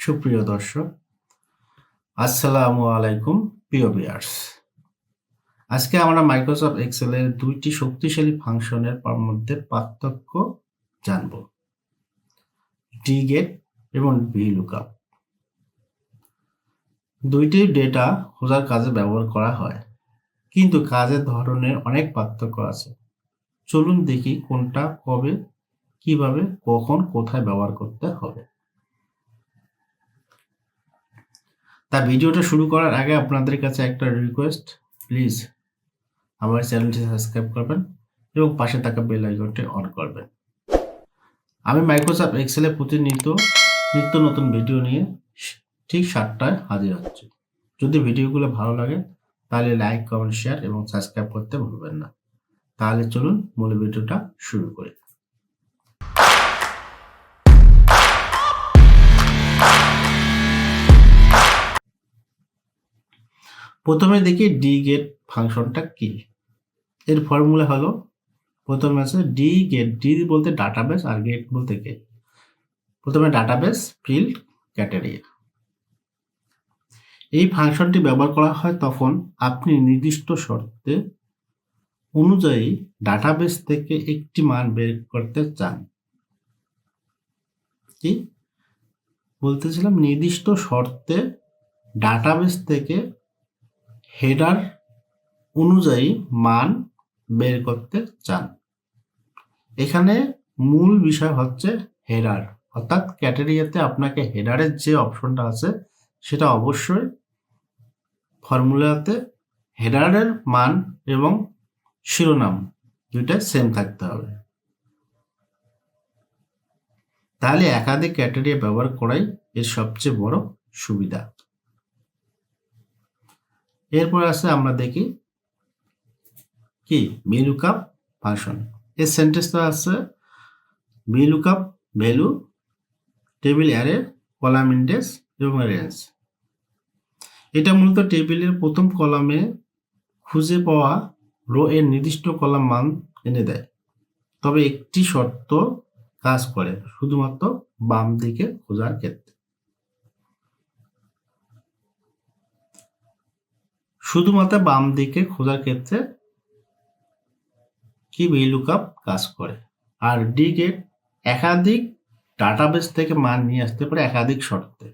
সুপ্রিয় দর্শক, আসসালামু আলাইকুম, প্রিয় বিয়ার্স আজকে আমরা মাইক্রোসফট এক্সেলের দুইটি শক্তিশালী ফাংশনের মধ্যে পার্থক্য জানব। ডি গেট এবং ভি লুকআপ দুইটি ডেটা খোঁজার কাজে ব্যবহার করা হয়, কিন্তু কাজের ধরনের অনেক পার্থক্য আছে। চলুন দেখি কোনটা কবে, কীভাবে, কখন, কোথায় ব্যবহার করতে হবে। তা ভিডিওটা শুরু করার আগে আপনাদের কাছে একটা রিকোয়েস্ট প্লিজ আমার চ্যানেলটি সাবস্ক্রাইব করবেন এবং পাশে থাকা বেল আইকনটি অন করবেন। আমি মাইক্রোসফট এক্সেলে প্রতিনিয়ত নিত্য নতুন ভিডিও নিয়ে ঠিক সাতটায় হাজির হচ্ছে। যদি ভিডিওগুলো ভালো লাগে, তাহলে লাইক কমেন্ট শেয়ার এবং সাবস্ক্রাইব করতে ভুলবেন না। তাহলে চলুন মূল ভিডিওটা শুরু করি। প্রথমে দেখি ডি গেট ফাংশনটা কি? এর ফর্মুলা হলো, প্রথমে আছে ডি গেট ডি বলতে ডাটাবেস আর গেট বলতে গেট প্রথমে ডাটাবেস ফিল্ড ক্যাটেরিয়া এই ফাংশনটি ব্যবহার করা হয় তখন আপনি নির্দিষ্ট শর্তে অনুযায়ী ডাটাবেস থেকে একটি মান বের করতে চান। কি? বলতেছিলাম নির্দিষ্ট শর্তে ডাটাবেস থেকে হেডার অনুযায়ী মান বের করতে চান। এখানে মূল বিষয় হচ্ছে হেডার। অর্থাৎ ক্যাটেরিয়াতে আপনাকে হেডারের যে অপশনটা আছে, সেটা অবশ্যই ফর্মুলাতে হেডারের মান এবং শিরোনাম দুইটা সেম থাকতে হবে। তাহলে একাধিক ক্যাটেরিয়া ব্যবহার করাই এর সবচেয়ে বড় সুবিধা। এরপর আছে আমরা দেখি কি? V lookup function. এর সেন্টেন্সটা আছে V lookup value, table array, column index এবং রেঞ্জ। এটা মূলত টেবিলের প্রথম কলামে খুঁজে পাওয়া রো এর নির্দিষ্ট কলাম মান এনে দেয়। তবে একটি শর্ত কাজ করে, শুধুমাত্র বাম দিকে খোঁজার ক্ষেত্রে। শুধুমাত্র বাম দিকে খোঁজার ক্ষেত্রে কি ভিলুকআপ কাজ করে? আর ডি গেট একাধিক ডাটাবেস থেকে মান নিয়ে আসতে পারে একাধিক শর্তে।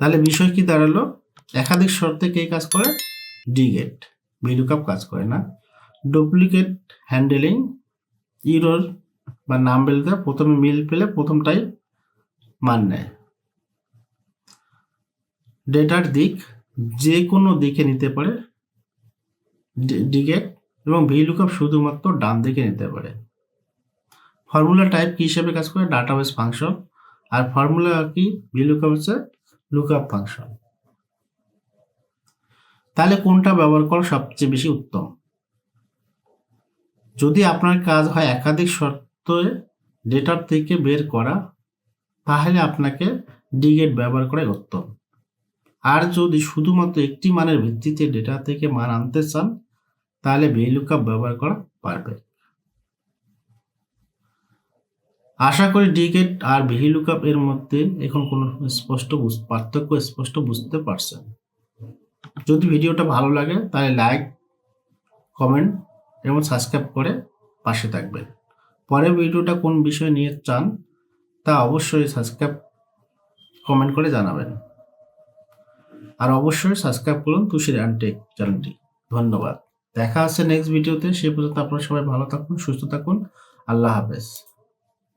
তাহলে বিষয় কি দাঁড়াল? একাধিক শর্তে কে কাজ করে? ডি গেট ভিলুকআপ কাজ করে না। ডুপ্লিকেট হ্যান্ডেলিং ইরোর বা নাম বেলতে প্রথমে মিল পেলে প্রথমটাই মান নেয়। ডেটার দিক যে কোনো দিকে নিতে পারে ডিগেট এবং ভি লুকআপ শুধুমাত্র ডান দিকে নিতে পারে। ফর্মুলা টাইপ কি হিসেবে কাজ করে? Database function. আর ফর্মুলা কি? ভি লুকআপ হচ্ছে লুকআপ ফাংশন। তাহলে কোনটা ব্যবহার করা সবচেয়ে বেশি উত্তম? যদি আপনার কাজ হয় একাধিক শর্ত ডেটার থেকে বের করা, তাহলে আপনাকে ডিগেট ব্যবহার করাই উত্তম। আর যদি শুধুমাত্র একটি মানের ভিত্তিতে ডেটা থেকে মান আনতে চান, তাহলে ভিলুকআপ ব্যবহার করা পারবে আশা করি ডিগেট আর ভিলুকআপ এর মধ্যে এখন কোনো স্পষ্ট পার্থক্য স্পষ্ট বুঝতে পারছেন। যদি ভিডিওটা ভালো লাগে, তাহলে লাইক কমেন্ট এবং সাবস্ক্রাইব করে পাশে থাকবেন। পরে ভিডিওটা কোন বিষয় নিয়ে চান, তা অবশ্যই সাবস্ক্রাইব কমেন্ট করে জানাবেন। আর অবশ্যই সাবস্ক্রাইব করুন তুষির অ্যান্টেক চ্যানেলটি ধন্যবাদ। দেখা আছে নেক্সট ভিডিওতে সে পর্যন্ত আপনারা সবাই ভালো থাকুন, সুস্থ থাকুন। আল্লাহ হাফেজ।